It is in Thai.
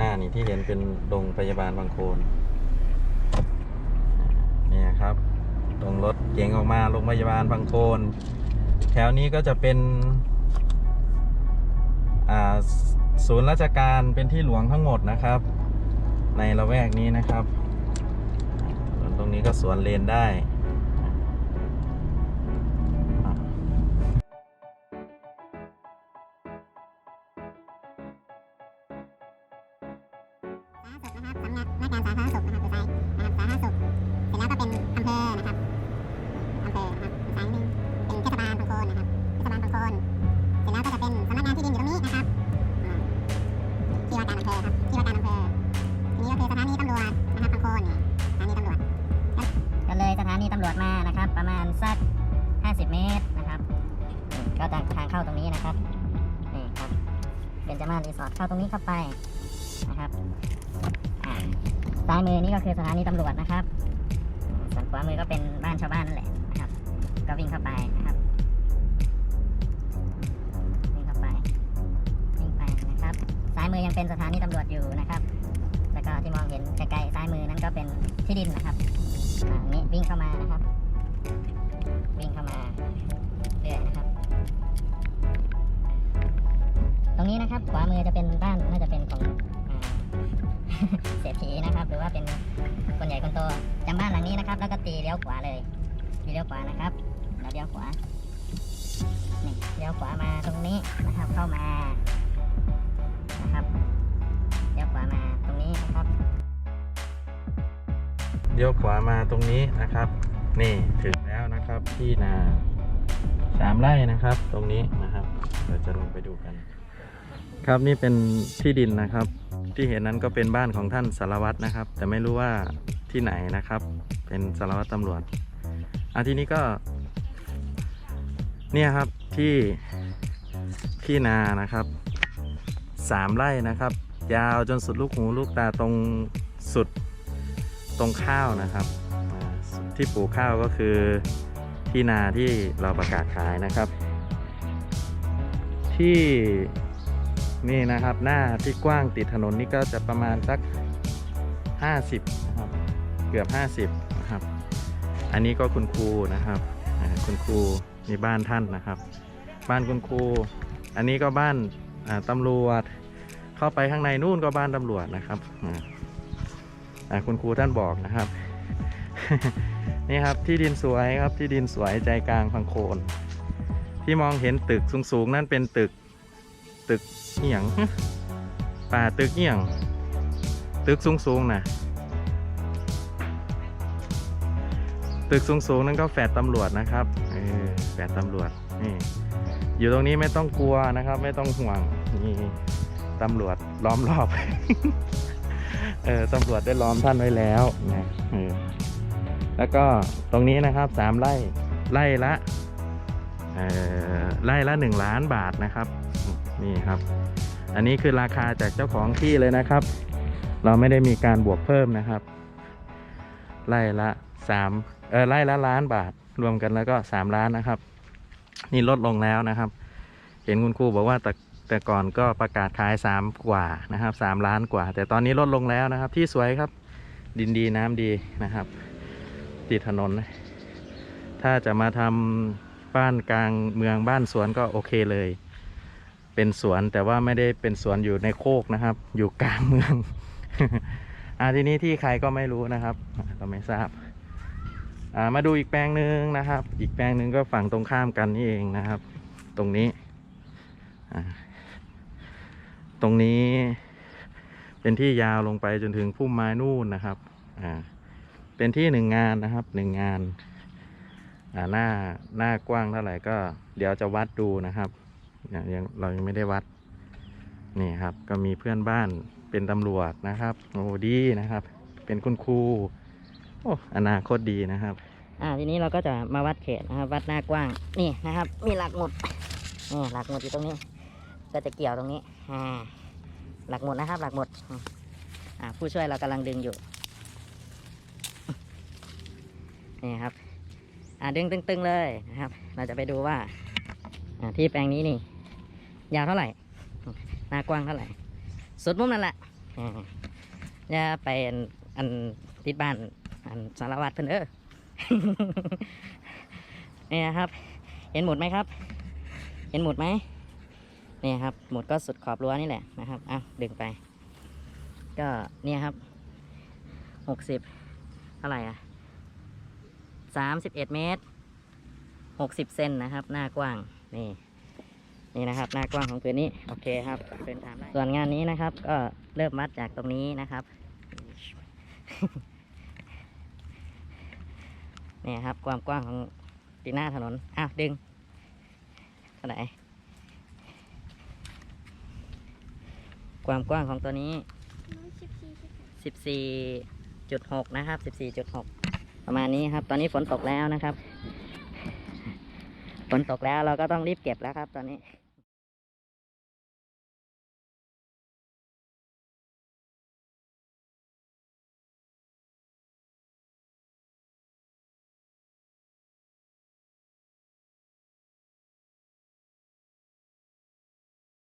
หน้านี่ที่เห็นเป็นโรงพยาบาลบางโคนเนี่ยครับ ตรงรถเก๋งออกมาโรงพยาบาลบางโคนแถวนี้ก็จะเป็นศูนย์ราชการเป็นที่หลวงทั้งหมดนะครับ ในละแวกนี้นะครับส่วนตรงนี้ก็สวนเลนได้ ยู่ซ้ายนิดนึงเป็นเทศบาลบางโคนนะครับเทศบาลบางโคนเสร็จแล้วก็จะเป็นสำนักงานที่ดินอยู่ตรงนี้นะครับที่ว่าการอำเภอครับที่ว่าการอำเภอทีนี้ก็คือสถานีตำรวจนะครับบางโคนสถานีตำรวจก็เลยสถานีตำรวจมานะครับประมาณสัก50เมตรนะครับก็จะทางเข้าตรงนี้นะครับ นี่ครับ เบนจามารีสอร์ทเข้าตรงนี้เข้าไป นะครับซ้ายมือนี่ก็คือสถานีตำรวจนะครับ ส่วนขวามือก็เป็นบ้านชาวบ้านนั่นแหละนะครับ ก็วิ่งเข้าไปนะครับ วิ่งเข้าไป วิ่งไปนะครับ ซ้ายมือยังเป็นสถานีตำรวจอยู่นะครับ แล้วก็ที่มองเห็นไกลๆซ้ายมือนั้นก็เป็นที่ดินนะครับอ่านี่วิ่งเข้ามานะครับ วิ่งเข้ามาเรื่อยนะครับ ตรงนี้นะครับ ขวามือจะเป็น เศรษฐีนะครับ หรือว่าเป็นคนใหญ่คนโตจำบ้านหลังนี้นะครับ แล้วก็ตีเลี้ยวขวาเลยตีเลี้ยวขวานะครับแล้วเลี้ยวขวานี่เลี้ยวขวามาตรงนี้นะครับ เข้ามานะครับเลี้ยวขวามาตรงนี้นะครับเลี้ยวขวามาตรงนี้นะครับ นี่ถึงแล้วนะครับที่นาสามไร่นะครับ ตรงนี้นะครับ เราจะลงไปดูกัน ครับนี่เป็นที่ดินนะครับ ที่เห็นนั้นก็เป็นบ้านของท่านสารวัตรนะครับ แต่ไม่รู้ว่าที่ไหนนะครับ เป็นสารวัตรตำรวจอะทีนี้ก็ เนี่ยครับที่ที่นานะครับสามไร่นะครับ ยาวจนสุดลูกหูลูกตาตรงสุดตรงข้าวนะครับ ที่ปลูกข้าวก็คือที่นาที่เราประกาศขายนะครับ ที่ นี่นะครับ หน้าที่กว้างติดถนนนี่ก็จะประมาณสัก 50นะครับเกือบ 50นะครับอันนี้ก็คุณครูนะครับคุณครูนี่บ้านท่านนะครับ บ้านคุณครู อันนี้ก็บ้านตำรวจ เข้าไปข้างในนู่นก็บ้านตำรวจนะครับคุณครูท่านบอกนะครับ นี่ครับที่ดินสวยครับที่ดินสวยใจกลางพังโคน ที่มองเห็นตึกสูงๆนั่นเป็นตึก ตึกเหี่ยงป่าตึกเหี่ยง ตึกสูงๆนะตึกสูงๆนั่นก็แฟดตำรวจนะครับเออแฟดตำรวจนี่อยู่ตรงนี้ไม่ต้องกลัวนะครับ ไม่ต้องห่วงนี่ตำรวจล้อมรอบเออตำรวจได้ล้อมท่านไว้แล้วนะเออแล้วก็ตรงนี้นะครับสามไร่ไร่ละเออไร่ละหนึ่งล้านบาทนะครับ นี่ครับ อันนี้คือราคาจากเจ้าของที่เลยนะครับ เราไม่ได้มีการบวกเพิ่มนะครับไร่ละสามเออไร่ละล้านบาทรวมกันแล้วก็สามล้านนะครับ นี่ลดลงแล้วนะครับ เห็นคุณครูบอกว่าแต่แต่ก่อนก็ประกาศขายสามกว่านะครับสามล้านกว่า แต่ตอนนี้ลดลงแล้วนะครับ ที่สวยครับ ดินดีน้ำดีนะครับ ติดถนน ถ้าจะมาทำบ้านกลางเมืองบ้านสวนก็โอเคเลย เป็นสวนแต่ว่าไม่ได้เป็นสวนอยู่ในโคกนะครับ อยู่กลางเมืองอ่าทีนี้ที่ใครก็ไม่รู้นะครับ ก็ไม่ทราบอ่ามาดูอีกแปลงหนึ่งนะครับ อีกแปลงหนึ่งก็ฝั่งตรงข้ามกันนี่เองนะครับ ตรงนี้อ่าตรงนี้ เป็นที่ยาวลงไปจนถึงพุ่มไม้นู่นนะครับอ่าเป็นที่หนึ่งงานนะครับหนึ่งงานอ่าหน้าหน้ากว้างเท่าไหร่ก็ เดี๋ยวจะวัดดูนะครับ ยังเรายังไม่ได้วัดนี่ครับ ก็มีเพื่อนบ้านเป็นตำรวจนะครับโอ้ดีนะครับ เป็นคุณครูโอ้อนาคตดีนะครับ อ่าทีนี้เราก็จะมาวัดเขตนะครับ วัดหน้ากว้างนี่นะครับ มีหลักหมุดนี่หลักหมุดอยู่ตรงนี้ ก็จะเกี่ยวตรงนี้อ่าหลักหมุดนะครับ หลักหมุดอ่าผู้ช่วยเรากำลังดึงอยู่นี่ครับ อ่าดึงตึงๆเลยนะครับ เราจะไปดูว่าอ่าที่แปลงนี้นี่ ยาวเท่าไหร่อืมหน้ากว้างเท่าไหร่ สุดมุมนั่นแหละอืมอย่าไปอันอันติดบ้าน อันสารวัตรเพิ่นเด้อเนี่ยครับ เห็นหมุดไหมครับ เห็นหมุดไหมเนี่ยครับ หมุดก็สุดขอบรั้วนี่แหละนะครับอะดึงไป ก็เนี่ยครับหกสิบเท่าไหร่อะสามสิบเอ็ดเมตรหกสิบเซนนะครับ หน้ากว้างนี่ นี่นะครับ หน้ากว้างของพื้นนี้โอเคครับเป็นฐานไร่ส่วนงานนี้นะครับ ก็เริ่มวัดจากตรงนี้นะครับนี่ครับความกว้างของตีหน้าถนนอ้าวดึงเท่าไหร่ความกว้างของตัวนี้14.6นะครับ14.6ประมาณนี้ครับ ตอนนี้ฝนตกแล้วนะครับฝนตกแล้วเราก็ต้องรีบเก็บแล้วครับ ตอนนี้